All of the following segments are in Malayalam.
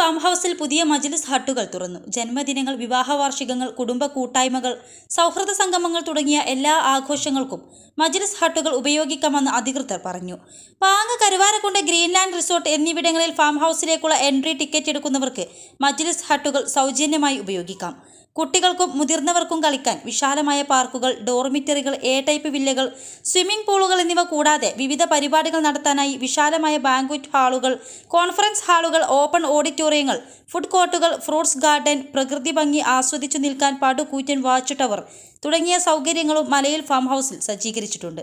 ഫാം ഹൗസിൽ പുതിയ മജ്ലിസ് ഹട്ടുകൾ തുറന്നു. ജന്മദിനങ്ങൾ വിവാഹ വാർഷികങ്ങൾ കുടുംബ കൂട്ടായ്മകൾ സൗഹൃദ സംഗമങ്ങൾ തുടങ്ങിയ എല്ലാ ആഘോഷങ്ങൾക്കും മജ്ലിസ് ഹട്ടുകൾ ഉപയോഗിക്കാമെന്ന് അധികൃതർ പറഞ്ഞു. പാങ്ങ് കരുവാരക്കുണ്ട് ഗ്രീൻലാൻഡ് റിസോർട്ട് എന്നിവിടങ്ങളിൽ ഫാം ഹൗസിലേക്കുള്ള എൻട്രി ടിക്കറ്റ് എടുക്കുന്നവർക്ക് മജ്ലിസ് ഹട്ടുകൾ സൗജന്യമായി ഉപയോഗിക്കാം. കുട്ടികൾക്കും മുതിർന്നവർക്കും കളിക്കാൻ വിശാലമായ പാർക്കുകൾ ഡോർമിറ്ററികൾ എ ടൈപ്പ് വില്ലകൾ സ്വിമ്മിംഗ് പൂളുകൾ എന്നിവ കൂടാതെ വിവിധ പരിപാടികൾ നടത്താനായി വിശാലമായ ബാങ്ക്വറ്റ് ഹാളുകൾ കോൺഫറൻസ് ഹാളുകൾ ഓപ്പൺ ഓഡിറ്റോറിയങ്ങൾ ഫുഡ് കോർട്ടുകൾ ഫ്രൂട്ട്സ് ഗാർഡൻ പ്രകൃതി ഭംഗി ആസ്വദിച്ചു നിൽക്കാൻ പടുകൂറ്റൻ വാച്ച് ടവർ തുടങ്ങിയ സൗകര്യങ്ങളും മലയിൽ ഫാം ഹൗസിൽ സജ്ജീകരിച്ചിട്ടുണ്ട്.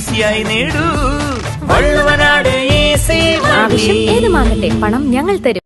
ഈസിയായി നേടൂ. ഏതുമാകട്ടെ പണം ഞങ്ങൾ തരും.